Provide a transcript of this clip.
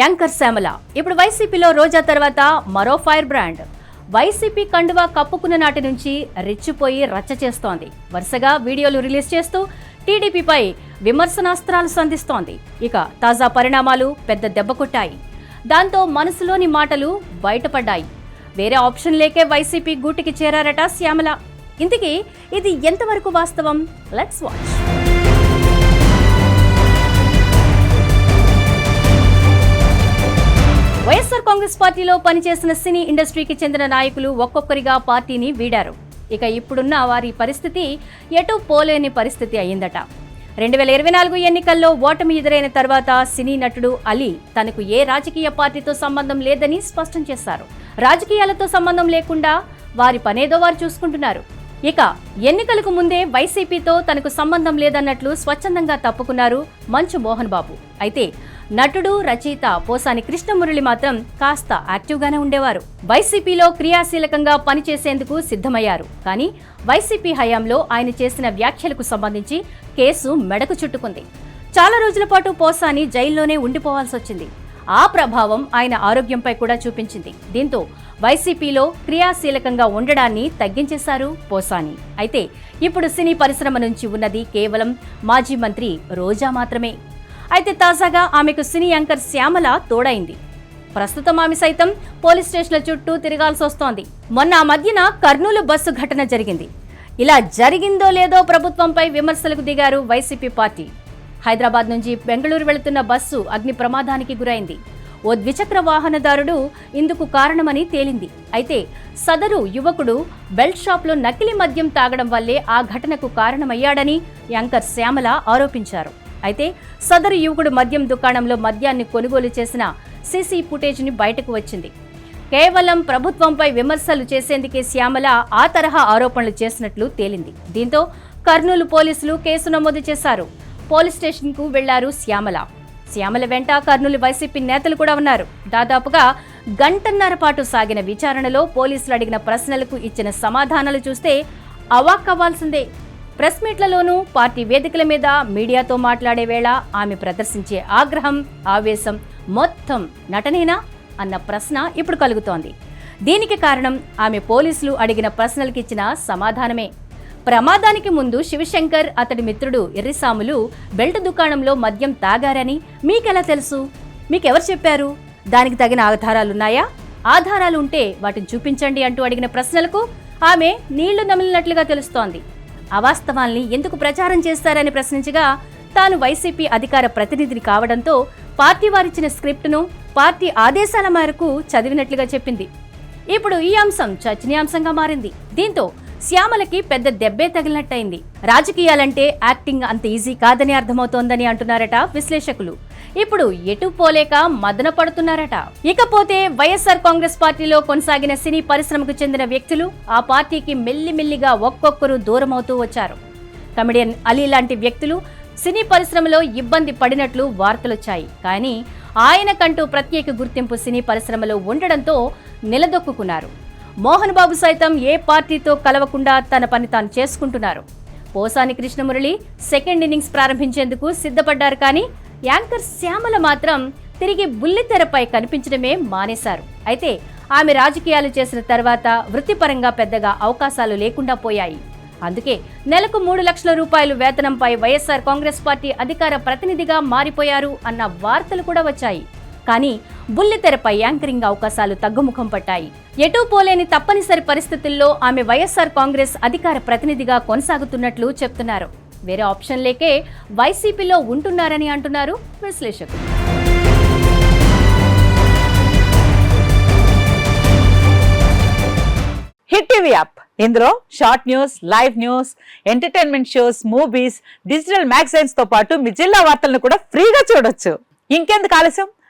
Anchor Shyamala. ఇప్పుడు వైసీపీలో రోజా తర్వాత మరో ఫైర్ బ్రాండ్. వైసీపీ కండువా కప్పుకున్న నాటి నుంచి రెచ్చిపోయి రచ్చ చేస్తోంది. వరుసగా వీడియోలు రిలీజ్ చేస్తూ టీడీపీపై విమర్శనాస్త్రాలు సంధిస్తోంది. ఇక తాజా పరిణామాలు పెద్ద దెబ్బ కొట్టాయి. దాంతో మనసులోని మాటలు బయటపడ్డాయి. వేరే ఆప్షన్ లేకే వైసీపీ గూటికి చేరారట శ్యామల. ఇంతకీ ఇది ఎంతవరకు వాస్తవం? లెట్స్ వాచ్ పార్టీలో పనిచేసిన సినీ ఇండస్ట్రీకి చెందిన నాయకులు ఒక్కొక్కరిగా పార్టీని వీడారు. ఇక ఇప్పుడున్న వారి పరిస్థితి ఎటు పోలేని పరిస్థితి అయిందట రెండు వేల ఇరవై నాలుగు ఎన్నికల్లో ఓటమి ఎదురైన తర్వాత సినీ నటుడు అలీ తనకు ఏ రాజకీయ పార్టీతో సంబంధం లేదని స్పష్టం చేశారు. రాజకీయాలతో సంబంధం లేకుండా వారి పనేదో వారు చూసుకుంటున్నారు. ఇక ఎన్నికలకు ముందే వైసీపీతో తనకు సంబంధం లేదన్నట్లు స్వచ్ఛందంగా తప్పుకున్నారు మంచు మోహన్ బాబు. అయితే నటుడు రచయిత పోసాని కృష్ణమురళి మాత్రం కాస్త యాక్టివ్గానే ఉండేవారు. వైసీపీలో క్రియాశీలకంగా పనిచేసేందుకు సిద్ధమయ్యారు. కానీ వైసీపీ హయాంలో ఆయన చేసిన వ్యాఖ్యలకు సంబంధించి కేసు మెడకు చుట్టుకుంది. చాలా రోజుల పాటు పోసాని జైల్లోనే ఉండిపోవాల్సి వచ్చింది. ఆ ప్రభావం ఆయన ఆరోగ్యంపై కూడా చూపించింది. దీంతో వైసీపీలో క్రియాశీలకంగా ఉండడాన్ని తగ్గించేశారు పోసాని. అయితే ఇప్పుడు సినీ పరిశ్రమ నుంచి ఉన్నది కేవలం మాజీ మంత్రి రోజా మాత్రమే. అయితే తాజాగా ఆమెకు సినీ యాంకర్ శ్యామల తోడైంది. ప్రస్తుతం ఆమె సైతం పోలీస్ స్టేషన్ల చుట్టూ తిరగాల్సి వస్తోంది. మొన్న ఆ మధ్యన కర్నూలు బస్సు ఘటన జరిగింది. ఇలా జరిగిందో లేదో ప్రభుత్వంపై విమర్శలకు దిగారు వైసీపీ పార్టీ. హైదరాబాద్ నుంచి బెంగళూరు వెళుతున్న బస్సు అగ్ని ప్రమాదానికి గురైంది. ఓ ద్విచక్ర వాహనదారుడు ఇందుకు కారణమని తేలింది. అయితే సదరు యువకుడు బెల్ట్ షాప్లో నకిలీ మద్యం తాగడం వల్లే ఆ ఘటనకు కారణమయ్యాడని యాంకర్ శ్యామల ఆరోపించారు. అయితే సదరు యువకుడు మద్యం దుకాణంలో మద్యాన్ని కొనుగోలు చేసిన సీసీ ఫుటేజ్ని బయటకు వచ్చింది. కేవలం ప్రభుత్వంపై విమర్శలు చేసేందుకే శ్యామల ఆ తరహా ఆరోపణలు చేసినట్లు తేలింది. దీంతో కర్నూలు పోలీసులు కేసు నమోదు చేశారు. పోలీస్ స్టేషన్కు వెళ్ళారు శ్యామల. శ్యామల వెంట కర్నూలు వైసీపీ నేతలు కూడా ఉన్నారు. దాదాపుగా గంటన్నర పాటు సాగిన విచారణలో పోలీసులు అడిగిన ప్రశ్నలకు ఇచ్చిన సమాధానాలు చూస్తే అవాక్కవ్వాల్సిందే. ప్రెస్ మీట్లలోనూ పార్టీ వేదికల మీద మీడియాతో మాట్లాడే వేళ ఆమె ప్రదర్శించే ఆగ్రహం ఆవేశం మొత్తం నటనేనా అన్న ప్రశ్న ఇప్పుడు కలుగుతోంది. దీనికి కారణం ఆమె పోలీసులు అడిగిన ప్రశ్నలకు ఇచ్చిన సమాధానమే. ప్రమాదానికి ముందు శివశంకర్ అతడి మిత్రుడు ఎర్రిసాములు బెల్ట్ దుకాణంలో మద్యం తాగారని మీకెలా తెలుసు? మీకెవరు చెప్పారు? దానికి తగిన ఆధారాలున్నాయా? ఆధారాలు ఉంటే వాటిని చూపించండి అంటూ అడిగిన ప్రశ్నలకు ఆమె నీళ్ళు నమిలినట్లుగా తెలుస్తోంది. అవాస్తవాల్ని ఎందుకు ప్రచారం చేస్తారని ప్రశ్నించగా తాను వైసీపీ అధికార ప్రతినిధిని కావడంతో పార్టీ వారిచ్చిన స్క్రిప్ట్ను పార్టీ ఆదేశాల మేరకు చదివినట్లుగా చెప్పింది. ఇప్పుడు ఈ అంశం చర్చనీయాంశంగా మారింది. దీంతో శ్యామలకి పెద్ద దెబ్బే తగిలినట్టయింది. రాజకీయాలంటే యాక్టింగ్ అంత ఈజీ కాదని అర్థమవుతోందని అంటున్నారట విశ్లేషకులు. ఇప్పుడు ఎటు పోలేక మదన పడుతున్నారట. ఇకపోతే వైఎస్ఆర్ కాంగ్రెస్ పార్టీలో కొనసాగిన సినీ పరిశ్రమకు చెందిన వ్యక్తులు ఆ పార్టీకి మెల్లిమెల్లిగా ఒక్కొక్కరు దూరమవుతూ వచ్చారు. కమెడియన్ అలీ లాంటి వ్యక్తులు సినీ పరిశ్రమలో ఇబ్బంది పడినట్లు వార్తలొచ్చాయి. కానీ ఆయనకంటూ ప్రత్యేక గుర్తింపు సినీ పరిశ్రమలో ఉండడంతో నిలదొక్కున్నారు మోహన్ బాబు సైతం ఏ పార్టీతో కలవకుండా తన పని తాను చేసుకుంటున్నారు. పోసాని కృష్ణమురళి సెకండ్ ఇన్నింగ్స్ ప్రారంభించేందుకు సిద్ధపడ్డారు కానీ యాంకర్ శ్యామల మాత్రం తిరిగి బుల్లితెరపై కనిపించడమే మానేశారు. అయితే ఆమె రాజకీయాలు చేసిన తర్వాత వృత్తిపరంగా పెద్దగా అవకాశాలు లేకుండా పోయాయి. అందుకే నెలకు మూడు లక్షల రూపాయలు వేతనంపై వైఎస్ఆర్ కాంగ్రెస్ పార్టీ అధికార ప్రతినిధిగా మారిపోయారు అన్న వార్తలు కూడా వచ్చాయి. కానీ బుల్లితెరపై యాంకరింగ్ అవకాశాలు తగ్గుముఖం పట్టాయి. ఎటూ పోలేని తప్పనిసరి పరిస్థితుల్లో ఆమె వైఎస్ఆర్ కాంగ్రెస్ అధికార ప్రతినిధిగా కొనసాగుతున్నట్లు చెప్తున్నారు. వేరే ఆప్షన్ లేకే వైసీపీలో ఉంటున్నారని అంటున్నారు విశ్లేషకులు. Hit TV app. ఇందులో short news live news entertainment shows movies digital మ్యాగజైన్స్తో పాటు మీ జిల్లా వార్తలను కూడా ఫ్రీగా చూడొచ్చు. ఇంకెందుకు ఆలస్యం?